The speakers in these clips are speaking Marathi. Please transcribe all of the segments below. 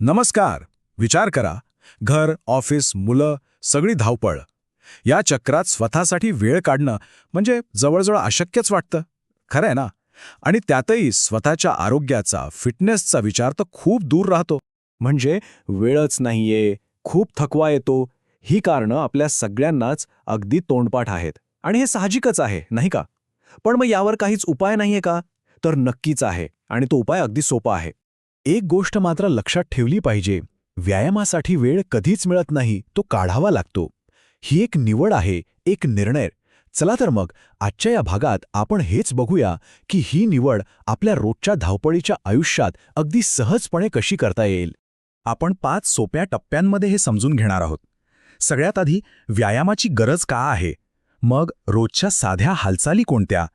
नमस्कार. विचार करा. घर ऑफिस मुलं सगळी धावपळ. या चक्रात स्वतःसाठी वेळ काढणं म्हणजे जवळजवळ अशक्यच वाटतं. खरं आहे ना? आणि त्यातही स्वतःच्या आरोग्याचा फिटनेसचा विचार तर खूप दूर राहतो. म्हणजे वेळच नाहीये खूप थकवा येतो. ही कारणं आपल्या सगळ्यांनाच अगदी तोंडपाठ आहेत. आणि हे साहजिकच आहे नाही का? पण मग यावर काहीच उपाय नाहीये का? तर नक्कीच आहे. आणि तो उपाय अगदी सोपा आहे. एक गोष्ट मात्र लक्षात ठेवली पाहिजे. व्यायामासाठी वेळ कधीच मिळत नाही तो काढावा लागतो. ही एक निवड आहे एक निर्णय. चला तर मग आजच्या या भागात आपण हेच बघूया की ही निवड आपल्या रोजच्या धावपळीच्या आयुष्यात अगदी सहजपणे कशी करता येईल. आपण पाच सोप्या टप्प्यांमध्ये हे समजून घेणार आहोत. सगळ्यात आधी व्यायामाची गरज का आहे? मग रोजच्या साध्या हालचाली कोणत्या?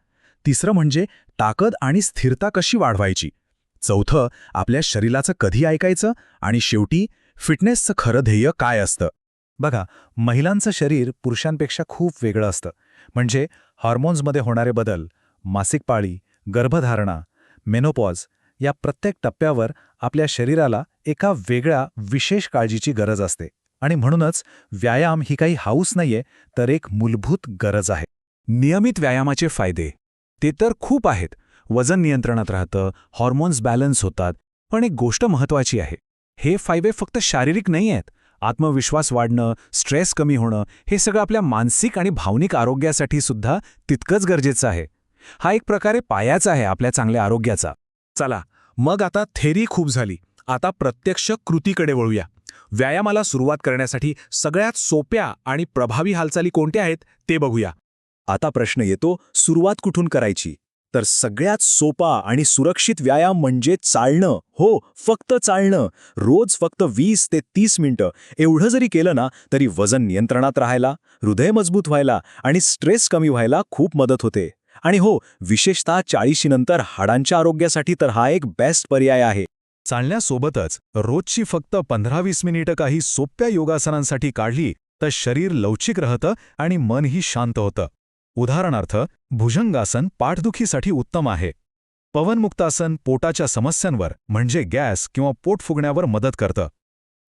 तिसरं म्हणजे ताकद आणि स्थिरता कशी वाढवायची? चौथं आपल्या शरीराचं कधी ऐकायचं आणि शेवटी फिटनेसचं खरं ध्येय काय असतं? बघा महिलांचं शरीर पुरुषांपेक्षा खूप वेगळं असतं. म्हणजे हॉर्मोन्समध्ये होणारे बदल मासिक पाळी गर्भधारणा मेनोपॉज या प्रत्येक टप्प्यावर आपल्या शरीराला एका वेगळ्या विशेष काळजीची गरज असते. आणि म्हणूनच व्यायाम ही काही हाऊस नाहीये तर एक मूलभूत गरज आहे. नियमित व्यायामाचे फायदे ते तर खूप आहेत वजन नियंत्रणात राहतं हॉर्मोन्स बॅलन्स होतात. पण एक गोष्ट महत्वाची आहे. हे फायदे फक्त शारीरिक नाही आहेत आत्मविश्वास वाढणं स्ट्रेस कमी होणं हे सगळं आपल्या मानसिक आणि भावनिक आरोग्यासाठी सुद्धा तितकंच गरजेचं आहे. हा एक प्रकारे पायाचा आहे आपल्या चांगल्या आरोग्याचा. चला मग आता थेरी खूप झाली. आता प्रत्यक्ष कृतीकडे वळूया. व्यायामाला सुरुवात करण्यासाठी सगळ्यात सोप्या आणि प्रभावी हालचाली कोणत्या आहेत ते बघूया. आता प्रश्न येतो सुरुवात कुठून करायची? तर सगळ्यात सोपा आणि सुरक्षित व्यायाम म्हणजे चालणं. हो फक्त चालणं. रोज फक्त वीस ते तीस मिनिटं. एवढं जरी केलं ना तरी वजन नियंत्रणात राहायला हृदय मजबूत व्हायला आणि स्ट्रेस कमी व्हायला खूप मदत होते. आणि हो विशेषतः चाळीशीनंतर हाडांच्या आरोग्यासाठी तर हा एक बेस्ट पर्याय आहे. चालण्यासोबतच रोजची फक्त पंधरा वीस मिनिटं काही सोप्या योगासनांसाठी काढली तर शरीर लवचिक राहतं आणि मनही शांत होतं. उदाहरणार्थ भुजंगासन पाठदुखीसाठी उत्तम आहे. पवनमुक्तासन पोटाच्या समस्यांवर म्हणजे गॅस किंवा पोट फुगण्यावर मदत करतं.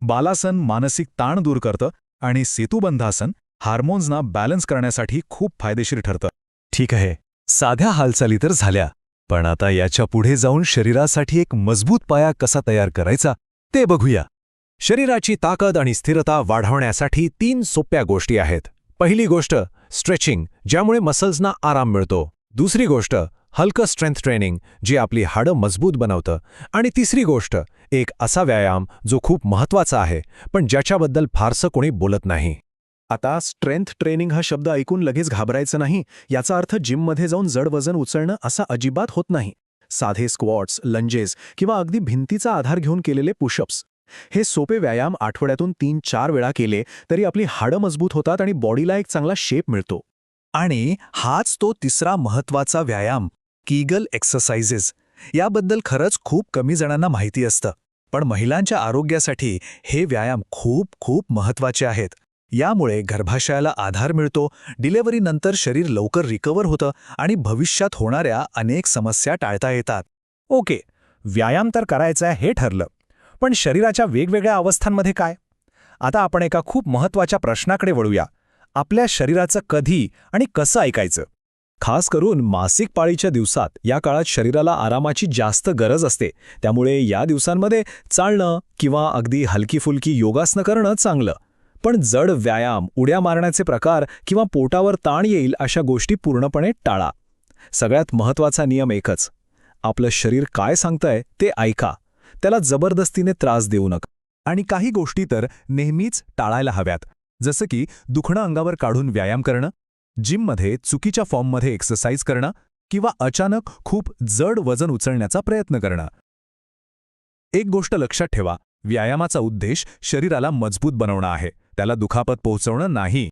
बालासन मानसिक ताण दूर करतं आणि सेतुबंधासन हार्मोन्सना बॅलन्स करण्यासाठी खूप फायदेशीर ठरतं. ठीक आहे साध्या हालचाली तर झाल्या पण आता याच्यापुढे जाऊन शरीरासाठी एक मजबूत पाया कसा तयार करायचा ते बघूया. शरीराची ताकद आणि स्थिरता वाढवण्यासाठी तीन सोप्या गोष्टी आहेत. पहिली गोष्ट स्ट्रेचिंग ज्यामुळे मसल्सना आराम मिळतो. दुसरी गोष्ट हलकं स्ट्रेंथ ट्रेनिंग जे आपली हाडं मजबूत बनवतं. आणि तिसरी गोष्ट एक असा व्यायाम जो खूप महत्त्वाचा आहे पण ज्याच्याबद्दल फारसं कोणी बोलत नाही. आता स्ट्रेंथ ट्रेनिंग हा शब्द ऐकून लगेच घाबरायचं नाही याचा अर्थ जिममध्ये जाऊन जड वजन उचलणं असा अजिबात होत नाही. साधे स्क्वॉट्स लंजेस किंवा अगदी भिंतीचा आधार घेऊन केलेले पुशअप्स. हे सोपे व्यायाम आठवड्यातून तीन चार वेळा केले तरी आपली हाडं मजबूत होतात आणि बॉडीला एक चांगला शेप मिळतो. आणि हाच तो तिसरा महत्त्वाचा व्यायाम कीगल एक्सरसाइजेस याबद्दल खरंच खूप कमी जणांना माहिती असतं. पण महिलांच्या आरोग्यासाठी हे व्यायाम खूप खूप महत्त्वाचे आहेत. यामुळे गर्भाशयाला आधार मिळतो डिलेव्हरीनंतर शरीर लवकर रिकवर होतं आणि भविष्यात होणाऱ्या अनेक समस्या टाळता येतात. ओके व्यायाम तर करायचा हे ठरलं. पण शरीराच्या वेगवेगळ्या अवस्थांमध्ये काय? आता आपण एका खूप महत्त्वाच्या प्रश्नाकडे वळूया. आपल्या शरीराचं कधी आणि कसं ऐकायचं? खास करून मासिक पाळीच्या दिवसात या काळात शरीराला आरामाची जास्त गरज असते. त्यामुळे या दिवसांमध्ये चालणं किंवा अगदी हलकीफुलकी योगासनं करणं चांगलं. पण जड व्यायाम उड्या मारण्याचे प्रकार किंवा पोटावर ताण येईल अशा गोष्टी पूर्णपणे टाळा. सगळ्यात महत्त्वाचा नियम एकच. आपलं शरीर काय सांगतंय ते ऐका. त्याला जबरदस्तीने त्रास देऊ नका. आणि काही गोष्टी तर नेहमीच टाळायला हव्यात. जसं की दुखणं अंगावर काढून व्यायाम करणं जिममध्ये चुकीच्या फॉर्ममध्ये एक्सरसाइज करणं किंवा अचानक खूप जड वजन उचलण्याचा प्रयत्न करणं. एक गोष्ट लक्षात ठेवा व्यायामाचा उद्देश शरीराला मजबूत बनवणं आहे. त्याला दुखापत पोहोचवणं नाही.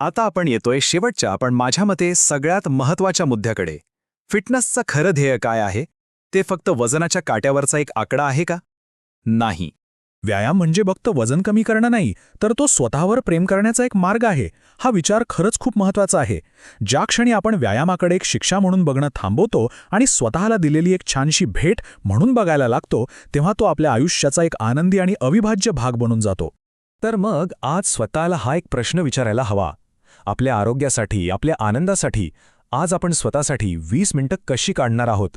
आता आपण येतोय शेवटच्या पण माझ्या मते सगळ्यात महत्त्वाच्या मुद्द्याकडे. फिटनेसचं खरं ध्येय काय आहे? ते फक्त वजनाच्या काट्यावरचा एक आकडा आहे का? नाही. व्यायाम म्हणजे फक्त वजन कमी करणं नाही तर तो स्वतःवर प्रेम करण्याचा एक मार्ग आहे. हा विचार खरंच खूप महत्त्वाचा आहे. ज्या क्षणी आपण व्यायामाकडे एक शिक्षा म्हणून बघणं थांबवतो आणि स्वतःला दिलेली एक छानशी भेट म्हणून बघायला लागतो तेव्हा तो आपल्या आयुष्याचा एक आनंदी आणि अविभाज्य भाग बनून जातो. तर मग आज स्वतःला हा एक प्रश्न विचारायला हवा. आपल्या आरोग्यासाठी आपल्या आनंदासाठी आज आपण स्वतःसाठी वीस मिनिटं कशी काढणार आहोत?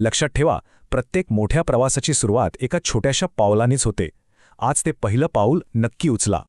लक्षात ठेवा प्रत्येक मोठ्या प्रवासाची सुरुवात एका छोट्याशा पावलानेच होते. आज ते पहिलं पाऊल नक्की उचला.